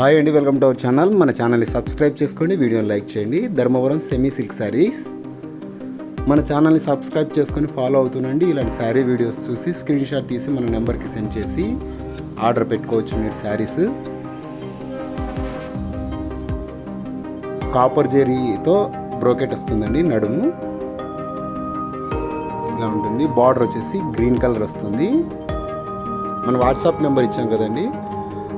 Hi అండి welcome to our channel మన ఛానల్ని సబ్స్క్రైబ్ చేసుకోండి వీడియోని లైక్ చేయండి. ధర్మవరం సెమీ సిల్క్ శారీస్ మన ఛానల్ని సబ్స్క్రైబ్ చేసుకొని ఫాలో అవుతుండండి. ఇలాంటి శారీ వీడియోస్ చూసి స్క్రీన్ షాట్ తీసి మన నెంబర్కి సెండ్ చేసి ఆర్డర్ పెట్టుకోవచ్చు మీరు శారీస్ కాపర్ జెరీతో బ్రోకెట్ వస్తుందండి నడుము. ఇలా ఉంటుంది. బార్డర్ వచ్చేసి గ్రీన్ కలర్ వస్తుంది. మన వాట్సాప్ నెంబర్ ఇచ్చాం కదండి.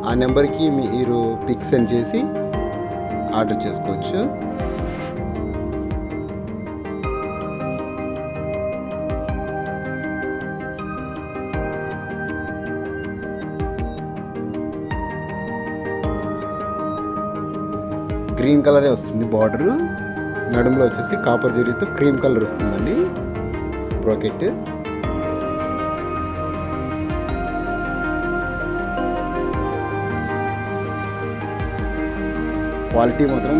ఆ నెంబర్కి మీరు పిక్ సెండ్ చేసి ఆర్డర్ చేసుకోవచ్చు. గ్రీన్ కలరే వస్తుంది బార్డరు. నడుములో వచ్చేసి కాపర్ జరీతో క్రీమ్ కలర్ వస్తుందండి. బ్రాకెట్. క్వాలిటీ మాత్రం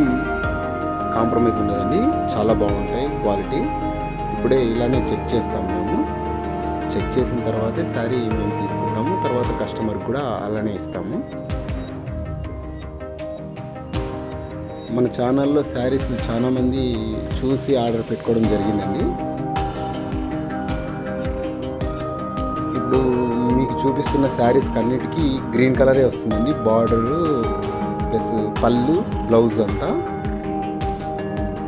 కాంప్రమైజ్ ఉండదండి. చాలా బాగుంటాయి క్వాలిటీ. ఇప్పుడే ఇలానే చెక్ చేస్తాం మేము. చెక్ చేసిన తర్వాతే శారీ మేము తీసుకుంటాము. తర్వాత కస్టమర్ కూడా అలానే ఇస్తాము. మన ఛానల్లో శారీస్ చాలామంది చూసి ఆర్డర్ పెట్టుకోవడం జరిగిందండి. ఇప్పుడు మీకు చూపిస్తున్న శారీస్కి అన్నిటికీ గ్రీన్ కలరే వస్తుందండి. బార్డరు ప్లస్ పళ్ళు బ్లౌజ్ అంతా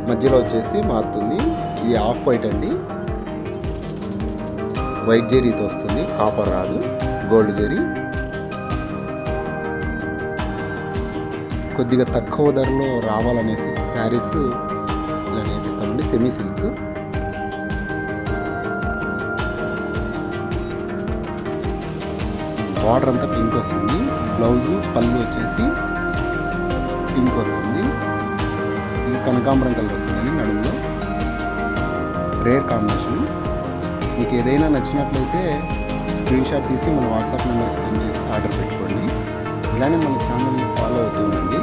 మధ్యలో వచ్చేసి మారుతుంది. ఇది ఆఫ్ వైట్ అండి. వైట్ జెరీతో వస్తుంది. కాపర్ రాదు. గోల్డ్ జెరీ. కొద్దిగా తక్కువ ధరలో రావాలనేసి శారీస్ ఇలా నేర్పిస్తామండి సెమీ సిల్క్. బార్డర్ అంతా పింక్ వస్తుంది. బ్లౌజు పళ్ళు వచ్చేసి పింక్ వస్తుంది. ఇది కనకాంబరం కలర్ వస్తుందండి నడుములో. రేర్ కాంబినేషన్ మీకు ఏదైనా నచ్చినట్లయితే స్క్రీన్ షాట్ తీసి మన వాట్సాప్ నెంబర్కి సెండ్ చేసి ఆర్డర్ పెట్టుకోండి. ఇలానే మన ఛానల్ని ఫాలో అవుతుందండి